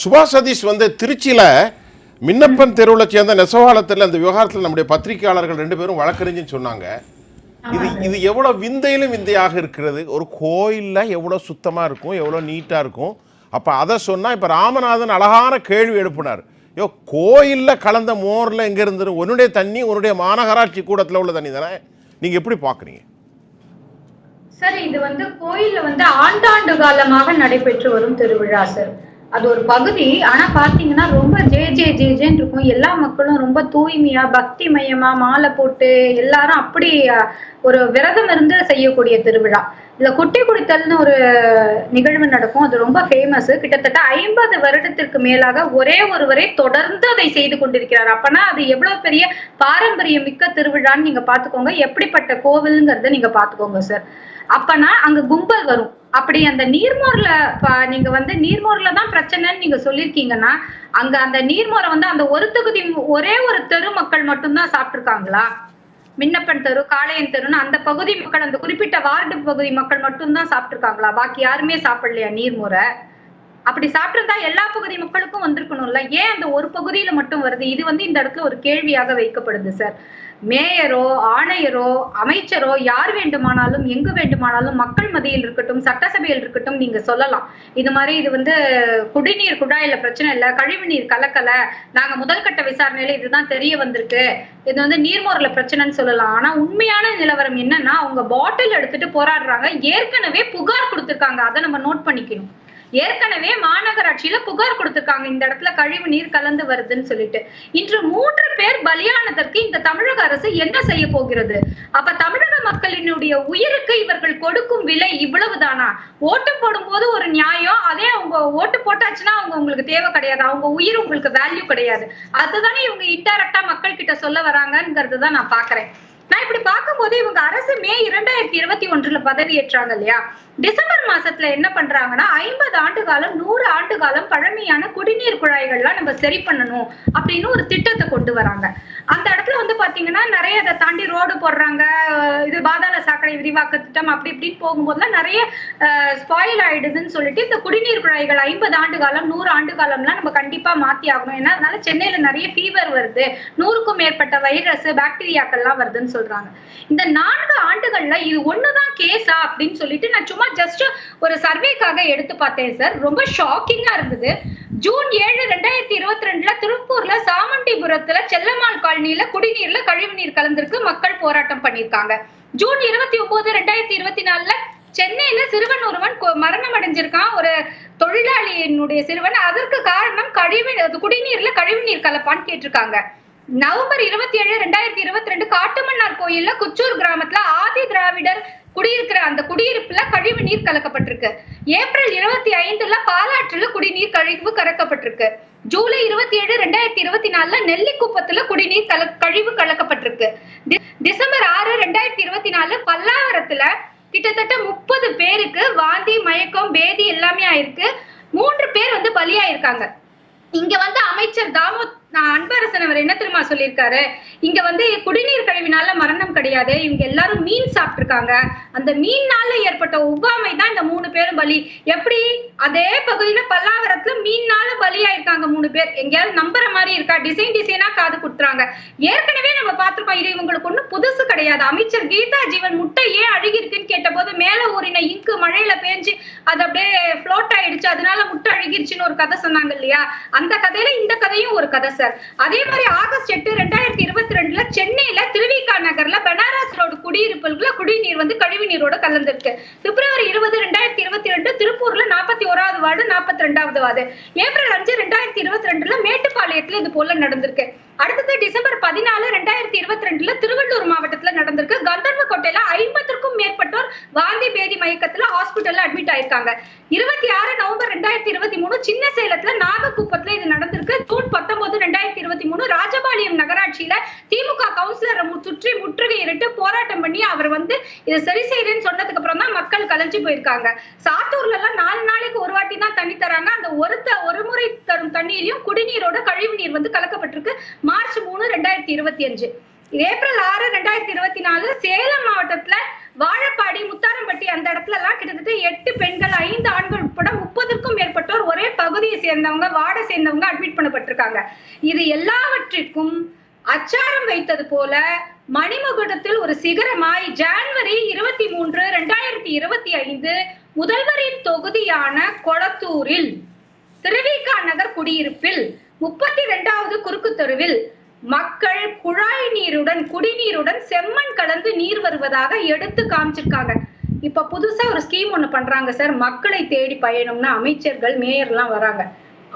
சுபாஷ் சதீஷ் வந்து திருச்சியில் மின்னப்பன் தெருவில் சேர்ந்த நெசவாளத்தில் அந்த விவகாரத்தில் நம்முடைய பத்திரிகையாளர்கள் ரெண்டு பேரும் வழக்கறிஞன்னு சொன்னாங்க. இது இது எவ்வளோ விந்தையிலும் விந்தையாக இருக்கிறது? ஒரு கோயிலில் எவ்வளோ சுத்தமாக இருக்கும் எவ்வளோ நீட்டாக இருக்கும்? அப்போ அதை சொன்னால் இப்போ ராமநாதன் அழகான கேள்வி எழுப்பினார். யோ கோயிலில் கலந்த மோரில் எங்கே இருந்து உன்னுடைய தண்ணி உன்னுடைய மாநகராட்சி கூடத்தில் உள்ள தண்ணி தானே? நீங்கள் எப்படி பார்க்குறீங்க சார் இது வந்து கோயில்ல வந்து ஆண்டாண்டு காலமாக நடைபெற்று வரும் திருவிழா சார். அது ஒரு பகுதி. ஆனா பாத்தீங்கன்னா ரொம்ப ஜே ஜே ஜே ஜேன்னு இருக்கும். எல்லா மக்களும் ரொம்ப தூய்மையா பக்தி மயமா மாலை போட்டு எல்லாரும் அப்படி ஒரு விரதம் இருந்து செய்யக்கூடிய திருவிழா. இதுல குட்டி குடித்தல்னு ஒரு நிகழ்வு நடக்கும். அது ரொம்ப ஃபேமஸ் கிட்டத்தட்ட ஐம்பது வருடத்திற்கு மேலாக ஒரே ஒருவரை தொடர்ந்து அதை செய்து கொண்டிருக்கிறார். அப்பனா அது எவ்வளவு பெரிய பாரம்பரியம் மிக்க திருவிழான்னு நீங்க பாத்துக்கோங்க. எப்படிப்பட்ட கோவில்ங்கிறத நீங்க பாத்துக்கோங்க சார் அப்பனா அங்க கும்பல் வரும். அப்படி அந்த நீர்மோர்ல நீங்க வந்து நீர்மோர்ல தான் பிரச்சனைன்னு நீங்க சொல்லிருக்கீங்கன்னா அங்க அந்த நீர்மோரை வந்து அந்த ஒரு தொகுதி ஒரே ஒரு தெரு மக்கள் மட்டும்தான் சாப்பிட்டுருக்காங்களா? மின்னப்பன் தெரு காளையன் தெருன்னு அந்த பகுதி மக்கள் அந்த குறிப்பிட்ட வார்டு பகுதி மக்கள் மட்டும்தான் சாப்பிட்டுருக்காங்களா? பாக்கி யாருமே சாப்பிடலையா நீர்மோரை? அப்படி சாப்பிட்டிருந்தா எல்லா பகுதி மக்களுக்கும் வந்திருக்கணும்ல. ஏன் அந்த ஒரு பகுதியில மட்டும் வருது? இது வந்து இந்த இடத்துல ஒரு கேள்வியாக வைக்கப்படுது சார். மேயரோ ஆணையரோ அமைச்சரோ யார் வேண்டுமானாலும் எங்கு வேண்டுமானாலும் மக்கள் மத்தியில் இருக்கட்டும் சட்டசபையில் இருக்கட்டும் நீங்க சொல்லலாம். இது மாதிரி இது வந்து குடிநீர் குழாயில பிரச்சனை இல்லை கழிவுநீர் கலக்கல. நாங்க முதல் கட்ட விசாரணையில இதுதான் தெரிய வந்திருக்கு. இது வந்து நீர்மோரில் பிரச்சனைன்னு சொல்லலாம். ஆனா உண்மையான நிலவரம் என்னன்னா அவங்க பாட்டில் எடுத்துட்டு போராடுறாங்க. ஏற்கனவே புகார் கொடுத்துருக்காங்க. அதை நம்ம நோட் பண்ணிக்கணும். ஏற்கனவே மாநகராட்சியில புகார் கொடுத்திருக்காங்க. இந்த இடத்துல கழிவு நீர் கலந்து வருதுன்னு சொல்லிட்டு. இன்று மூன்று பேர் பலியானதற்கு இந்த தமிழக அரசு என்ன செய்ய போகிறது? அப்ப தமிழக மக்களினுடைய உயிருக்கு இவர்கள் கொடுக்கும் விலை இவ்வளவுதானா? ஓட்டு போடும்போது ஒரு நியாயம் அதே அவங்க ஓட்டு போட்டாச்சுன்னா அவங்க உங்களுக்கு தேவை கிடையாது. அவங்க உயிர் உங்களுக்கு வேல்யூ கிடையாது. அதுதானே இவங்க இன்டைரக்டா மக்கள் கிட்ட சொல்ல வராங்கிறது தான் நான் பாக்குறேன். நான் இப்படி பார்க்கும்போது இவங்க அரசு மே இரண்டாயிரத்தி இருபத்தி ஒன்றுல பதவியேற்றாங்க இல்லையா? டிசம்பர் மாசத்துல என்ன பண்றாங்கன்னா ஐம்பது ஆண்டு காலம் நூறு ஆண்டு காலம் பழமையான குடிநீர் குழாய்கள்லாம் நம்ம சரி பண்ணணும் அப்படின்னு ஒரு திட்டத்தை கொண்டு வராங்க. அந்த இடத்துல வந்து பாத்தீங்கன்னா நிறைய அதை தாண்டி ரோடு போடுறாங்க இது பாதாள சாக்கடை விரிவாக்க திட்டம் அப்படி இப்படின்னு போகும்போதுலாம் நிறைய ஸ்பாயில் ஆயிடுதுன்னு சொல்லிட்டு இந்த குடிநீர் குழாய்கள் ஐம்பது ஆண்டு காலம் நூறு ஆண்டு காலம்லாம் நம்ம கண்டிப்பா மாத்தி ஆகணும். ஏன்னா அதனால சென்னையில நிறைய ஃபீவர் வருது. நூறுக்கும் மேற்பட்ட வைரஸ் பாக்டீரியாக்கள்லாம் வருதுன்னு சொல்றாங்க. இந்த நான்கு ஆண்டுகள்ல இது ஒண்ணுதான் கேஸா அப்படின்னு சொல்லிட்டு நான் சும்மா ஜஸ்ட் ஒரு சர்வேக்காக எடுத்து பார்த்தேன் சார் ரொம்ப ஷாக்கிங்கா இருந்தது. ஜூன் ஏழு ரெண்டாயிரத்தி இருபத்தி ரெண்டுல திருப்பூர்ல சாமண்டிபுரத்துல செல்லம்மாள் காலனியில குடிநீர்ல கழிவுநீர் கலந்திருக்கு. மக்கள் போராட்டம் பண்ணியிருக்காங்க. ஜூன் இருபத்தி ஒன்பது ரெண்டாயிரத்தி இருபத்தி நாலுல சென்னையில சிறுவன் ஒருவன் மரணம் அடைஞ்சிருக்கான். ஒரு தொழிலாளியினுடைய சிறுவன். அதற்கு காரணம் கழிவு குடிநீர்ல குடிநீர்ல கழிவுநீர் கலப்பான்னு கேட்டிருக்காங்க. நவம்பர் இருபத்தி ஏழு ரெண்டாயிரத்தி இருபத்தி ரெண்டு காட்டுமன்னார் கோயில்ல குச்சூர் கிராமத்துல ஆதி திராவிடர் குடியிருக்கிற அந்த குடியிருப்புல கழிவு நீர் கலக்கப்பட்டிருக்கு. ஏப்ரல் இருபத்தி ஐந்துல பாலாற்றுல குடிநீர் கழிவு கலக்கப்பட்டிருக்கு ஜூலை இருபத்தி ஏழு ரெண்டாயிரத்தி இருபத்தி நாலுல நெல்லிக்குப்பத்துல குடிநீர் கல கழிவு கலக்கப்பட்டிருக்கு. டிசம்பர் ஆறு ரெண்டாயிரத்தி இருபத்தி நாலு பல்லாவரத்துல கிட்டத்தட்ட முப்பது பேருக்கு வாந்தி மயக்கம் பேதி எல்லாமே ஆயிருக்கு. மூன்று பேர் வந்து பலியாயிருக்காங்க. இங்க வந்து அமைச்சர் தாமோத் நான் அன்பரசன் அவர் என்ன தெரியுமா சொல்லியிருக்காரு? இங்க வந்து குடிநீர் கழிவினால மரணம் கிடையாது. இவங்க எல்லாரும் மீன் சாப்பிட்டிருக்காங்க. அந்த மீன்னால ஏற்பட்ட உபாமை தான் இந்த மூணு பேரும் பலி. எப்படி? அதே பகுதியில பல்லாவரத்துல மீன்னால பலியாயிருக்காங்க மூணு பேர். எங்கேயாவது நம்புற மாதிரி இருக்கா? டிசைன் டிசைனா காது குடுத்துறாங்க ஏற்கனவே நம்ம பார்த்திருப்போம் இது இவங்களுக்கு ஒண்ணும் புதுசு கிடையாது. அமைச்சர் கீதா ஜீவன் முட்டை ஏன் அழுகி இருக்குன்னு கேட்டபோது மேல ஊறின இங்கு மழையில பேஞ்சு அது அப்படியே ஃப்ளோட் ஆயிடுச்சு. அதனால முட்டை அழுகிருச்சுன்னு ஒரு கதை சொன்னாங்க இல்லையா? அந்த கதையில இந்த கதையும் ஒரு கதை சார். அதே மாதிரி ஆகஸ்ட் எட்டு ரெண்டாயிரத்தி இருபத்தி ரெண்டுல சென்னையில திருவிகா நகர்ல பனாரஸ் ரோடு குடியிருப்புல குடிநீர் வந்து கழிவு நீரோட கலந்திருக்கு. பிப்ரவரி இருபது ரெண்டாயிரத்தி இருபத்தி ரெண்டு திருப்பூர்ல நாற்பத்தி ஓராவது வார்டு நாற்பத்தி ரெண்டாவது வார்டு. ஏப்ரல் அஞ்சு ரெண்டாயிரத்தி இருபத்தி ரெண்டுல மேட்டுப்பாளையத்துல இது போல நடந்திருக்கு. அடுத்தது டிசம்பர் பதினாலு ரெண்டாயிரத்தி இருபத்தி ரெண்டுல திருவள்ளூர் மாவட்டத்துல நடந்திருக்கு. கந்தர்வ கோட்டையில ஐம்பதுக்கும் மேற்பட்டோர் வாந்தி பேதி மயக்கத்துல ஹாஸ்பிட்டல்ல அட்மிட் ஆயிருக்காங்க. இருபத்தி ஆறு நவம்பர் ரெண்டாயிரத்தி இருபத்தி மூணு சின்ன சேலத்துல நாகக்கூப்பத்துல இது நடந்திருக்கு. ஜூன் பத்தொன்பது ரெண்டாயிரத்தி இருபத்தி மூணு ராஜபாளையம் நகராட்சியில திமுக கவுன்சிலரை மு- சுற்றி முற்றுகையிட்டு போராட்டம் பண்ணி அவர் வந்து இதை சரி செய்யறேன்னு சொன்னதுக்கு அப்புறம் தான் மக்கள் கலைஞ்சு போயிருக்காங்க. சாத்தூர்ல எல்லாம் நாலு நாளைக்கு ஒரு வாட்டி தான் தண்ணி தராங்க அந்த ஒரு த- ஒரு முறை தரும் குடிநீரோட கழிவு நீர் வந்து கலக்கப்பட்டிருக்கு. மார்ச் மூணு ரெண்டாயிரத்தி இருபத்தி அஞ்சு. ஏப்ரல் ஆறு ரெண்டாயிரத்தி இருபத்தி நாலு சேலம் மாவட்டத்துல வாழப்பாடி முத்தாரம்பட்டி அந்த இடத்துல எல்லாம் கிட்டத்தட்ட எட்டு பெண்கள் ஐந்து ஆண்கள் உட்பட முப்பதுக்கும் மேற்பட்டோர் ஒரே பகுதியை சேர்ந்தவங்க வார்டை சேர்ந்தவங்க அட்மிட் பண்ணப்பட்டிருக்காங்க. இது எல்லாவற்றிற்கும் அச்சாரம் வைத்தது போல மணிமகுடத்தில் ஒரு சிகரமாய் ஜான்வரி இருபத்தி மூன்று ரெண்டாயிரத்தி இருபத்தி ஐந்து முதல்வரின் தொகுதியான கொளத்தூரில் திருவிகா நகர் குடியிருப்பில் முப்பத்தி இரண்டாவது குறுக்கு தெருவில் மக்கள் குழாய் நீருடன் குடிநீருடன் செம்மண் கலந்து நீர் வருவதாக எடுத்து காமிச்சிருக்காங்க. இப்ப புதுசா ஒரு ஸ்கீம் ஒண்ணு பண்றாங்க சார் மக்களை தேடி பயணம்னு அமைச்சர்கள் மேயர்லாம் வராங்க.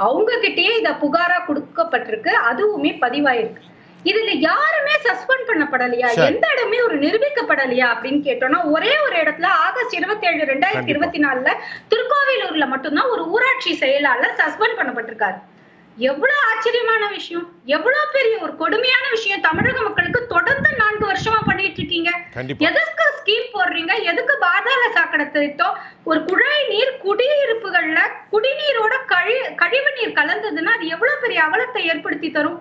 அவங்க கிட்டயே இத புகாரா கொடுக்கப்பட்டிருக்கு. அதுவுமே பதிவாயிருக்கு. இதுல யாருமே சஸ்பெண்ட் பண்ணப்படலையா. எந்த இடமே ஒரு நிரூபிக்கப்படலையா அப்படின்னு கேட்டோம்னா ஒரே ஒரு இடத்துல ஆகஸ்ட் இருபத்தி ஏழு ரெண்டாயிரத்தி. இருபத்தி நாலுல திருக்கோவிலூர்ல மட்டும்தான் ஒரு ஊராட்சி செயலாளர் சஸ்பெண்ட் பண்ணப்பட்டிருக்காரு. எவ்வளவு ஆச்சரியமான விஷயம். எவ்வளவு பெரிய ஒரு கொடுமையான விஷயம் தமிழக மக்களுக்கு தொடர்ந்து நான்கு வருஷமா பண்ணிட்டு இருக்கீங்க. எதுக்கு ஸ்கீம் போடுறீங்க? எதுக்கு பாதாள சாக்கடை திட்டம் ஒரு குழாய் நீர் குடியிருப்புகள்ல குடிநீரோட கழி கழிவு நீர் கலந்ததுன்னா அது எவ்வளவு பெரிய அவலத்தை ஏற்படுத்தி தரும்?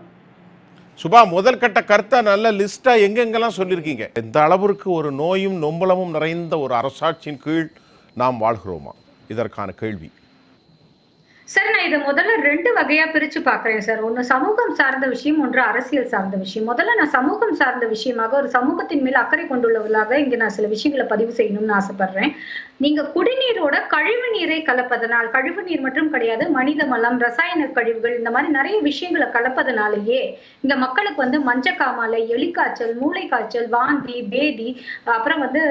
சுபா முதல் கட்ட கருத்தை நல்ல லிஸ்டா எங்கெங்கெல்லாம் சொல்லியிருக்கீங்க இந்த அளவிற்கு ஒரு நோயும் நொம்பலமும் நிறைந்த ஒரு அரசாட்சியின் கீழ் நாம் வாழ்கிறோமா? இதற்கான கேள்வி. சார் நான் இதை முதல்ல ரெண்டு வகையா பிரிச்சு பாக்குறேன் சார். ஒன்னு சமூகம் சார்ந்த விஷயம் ஒன்று அரசியல் சார்ந்த விஷயம். முதல்ல நான் சமூகம் சார்ந்த விஷயமாக ஒரு சமூகத்தின் மேல் அக்கறை கொண்டுள்ளவர்களாக இங்க நான் சில விஷயங்களை பதிவு செய்யணும்னு ஆசைப்படுறேன். நீங்க குடிநீரோட கழிவு நீரை கலப்பதனால் கழிவு நீர் மட்டும் கிடையாது மனித மலம் ரசாயன கழிவுகள் இந்த மாதிரி நிறைய விஷயங்களை கலப்பதனாலேயே இந்த மக்களுக்கு வந்து மஞ்சக்காமலை எலிக்காய்ச்சல் மூளை காய்ச்சல் வாந்தி பேதி அப்புறம் வந்து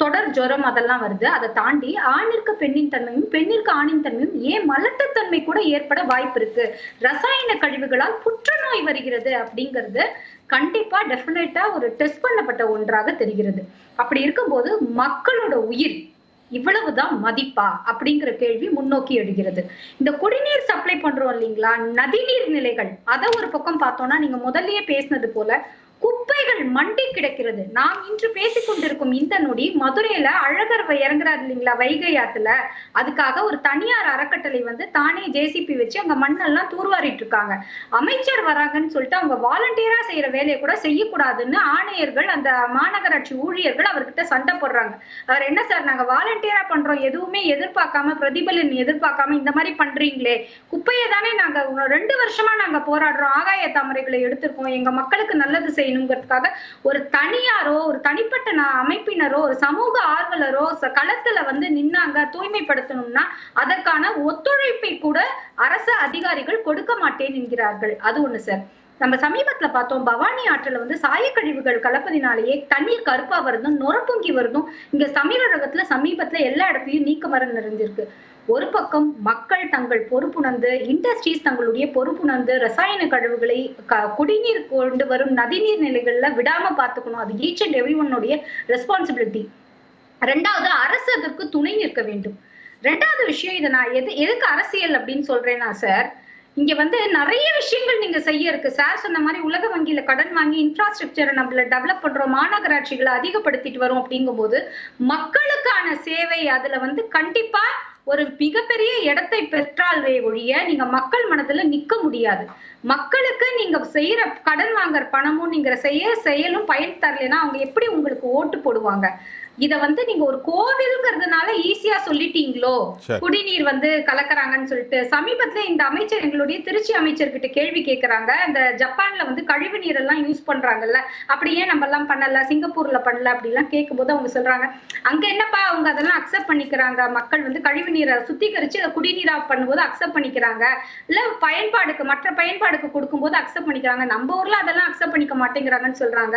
தொடர் ஜுரம் அதெல்லாம் வருது. அதை தாண்டி ஆணிற்கு பெண்ணின் தன்மையும் பெண்ணிற்கு ஆணின் தன்மையும் ஏன் மலட்டுத்தன்மை கூட ஏற்பட வாய்ப்பு இருக்கு? ரசாயன கழிவுகளால் புற்றுநோய் வருகிறது அப்படிங்கிறது கண்டிப்பா டெஃபினட்டா ஒரு டெஸ்ட் பண்ணப்பட்ட ஒன்றாக தெரிகிறது. அப்படி இருக்கும்போது மக்களோட உயிர் இவ்வளவுதான் மதிப்பா அப்படிங்கிற கேள்வி முன்னோக்கி எடுகிறது இந்த குடிநீர் சப்ளை பண்றோம் இல்லைங்களா? நதிநீர் நிலைகள் அதை ஒரு பக்கம் பார்த்தோம்னா நீங்க முதல்லயே பேசினது போல குப்பைகள் மண்டி கிடக்கிறது. நாம் இன்று பேசிக் கொண்டிருக்கும் இந்த நொடி மதுரையில அழகர் இறங்குறாரு இல்லைங்களா வைகை ஆத்துல. அதுக்காக ஒரு தனியார் அறக்கட்டளை வந்து தானே ஜேசிபி வச்சு அங்க மண்ணெல்லாம் தூர்வாரிட்டு இருக்காங்க. அமைச்சர் வராங்கன்னு சொல்லிட்டு அவங்க வாலண்டியரா செய்யற வேலையை கூட செய்யக்கூடாதுன்னு ஆணையர்கள் அந்த மாநகராட்சி ஊழியர்கள் அவர்கிட்ட சண்டை போடுறாங்க. அவர் என்ன சார் நாங்க வாலண்டியரா பண்றோம் எதுவுமே எதிர்பார்க்காம பிரதிபலன் எதிர்பார்க்காம இந்த மாதிரி பண்றீங்களே. குப்பையை தானே நாங்க ரெண்டு வருஷமா நாங்க போராடுறோம் ஆகாய தாமரைகளை எடுத்திருக்கோம் எங்க மக்களுக்கு நல்லது செய்ய செய்யணுங்கிறதுக்காக ஒரு தனியாரோ ஒரு தனிப்பட்ட அமைப்பினரோ ஒரு சமூக ஆர்வலரோ களத்துல வந்து நின்னாங்க தூய்மைப்படுத்தணும்னா அதற்கான ஒத்துழைப்பை கூட அரசு அதிகாரிகள் கொடுக்க மாட்டேன் என்கிறார்கள். அது ஒண்ணு சார் நம்ம சமீபத்துல பார்த்தோம் பவானி ஆற்றுல வந்து சாயக்கழிவுகள் கலப்பதினாலேயே தண்ணீர் கருப்பா வருதும் நுரப்பொங்கி வருதும் இங்க தமிழகத்துல சமீபத்துல எல்லா இடத்துலயும் நீக்க மரம் நிறைஞ்சிருக்கு. ஒரு பக்கம் மக்கள் தங்கள் பொறுப்புணர்ந்து இண்டஸ்ட்ரீஸ் தங்களுடைய பொறுப்புணர்ந்து ரசாயன கழிவுகளை க- குடிநீர் கொண்டு வரும் நதிநீர் நிலைகள்ல விடாம பார்த்துக்கணும். அது ஈச் அண்ட் எவ்ரி ஒன்னுடைய ரெஸ்பான்சிபிலிட்டி ரெண்டாவது அரசு அதற்கு துணை நிற்க வேண்டும். ரெண்டாவது விஷயம் இதை நான் எது எதுக்கு அரசியல் அப்படின்னு சொல்றேன்னா சார் இங்க வந்து நிறைய விஷயங்கள் நீங்க செய்ய இருக்கு. சார் சொன்ன மாதிரி உலக வங்கியில கடன் வாங்கி இன்ஃப்ராஸ்ட்ரக்சரை நம்மள டெவலப் பண்றோம் மாநகராட்சிகளை அதிகப்படுத்திட்டு வரோம் அப்படிங்கும்போது மக்களுக்கான சேவை அதுல வந்து கண்டிப்பா ஒரு மிகப்பெரிய இடத்தை பெற்றாலே ஒழிய நீங்க மக்கள் மனதுல நிக்க முடியாது. மக்களுக்கு நீங்க செய்யற கடன் வாங்குற பணமும் நீங்க செய்ய செயலும் பயன் தரலைன்னா அவங்க எப்படி உங்களுக்கு ஓட்டு போடுவாங்க? இத வந்து நீங்க ஒரு கோவில்ங்கிறதுனால ஈஸியா சொல்லிட்டீங்களோ. குடிநீர் வந்து கலக்கறாங்கன்னு சொல்லிட்டு சமீபத்துல இந்த அமைச்சர் எங்களுடைய திருச்சி அமைச்சர்கிட்ட கேள்வி கேக்குறாங்க. இந்த ஜப்பான்ல வந்து கழிவு நீர் எல்லாம் யூஸ் பண்றாங்கல்ல. அப்படி ஏன் நம்ம எல்லாம் பண்ணல? சிங்கப்பூர்ல பண்ணல? அப்படிலாம் கேட்கும்போது அவங்க சொல்றாங்க அங்க என்னப்பா அவங்க அதெல்லாம் அக்செப்ட் பண்ணிக்கிறாங்க? மக்கள் வந்து கழிவு நீரை சுத்திகரிச்சு அதை குடிநீரா பண்ணும்போது அக்செப்ட் பண்ணிக்கிறாங்க. இல்ல பயன்பாடுக்கு மற்ற பயன்பாடுக்கு கொடுக்கும்போது அக்செப்ட் பண்ணிக்கிறாங்க. நம்ம ஊர்ல அதெல்லாம் அக்செப்ட் பண்ணிக்க மாட்டேங்கிறாங்கன்னு சொல்றாங்க.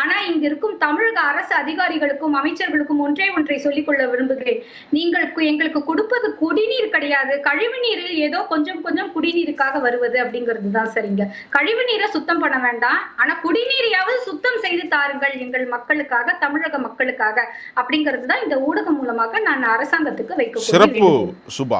ஆனா இங்க இருக்கும் தமிழக அரசு அதிகாரிகளுக்கும் அமைச்சர்களுக்கும் ஒன்றே ஒன்றை சொல்லிக்கொள்ள விரும்புகிறேன். நீங்கள் எங்களுக்கு கொடுப்பது குடிநீர் கிடையாது. கழிவு நீரில் ஏதோ கொஞ்சம் கொஞ்சம் குடிநீருக்காக வருவது அப்படிங்கிறது தான் சரிங்க கழிவு நீரை சுத்தம் பண்ண வேண்டாம். ஆனா குடிநீரையாவது சுத்தம் செய்து தாருங்கள் எங்கள் மக்களுக்காக தமிழக மக்களுக்காக அப்படிங்கிறது தான் இந்த ஊடகம் மூலமாக நான் அரசாங்கத்துக்கு வைக்கக்கூடிய சிறப்பு. சுபா.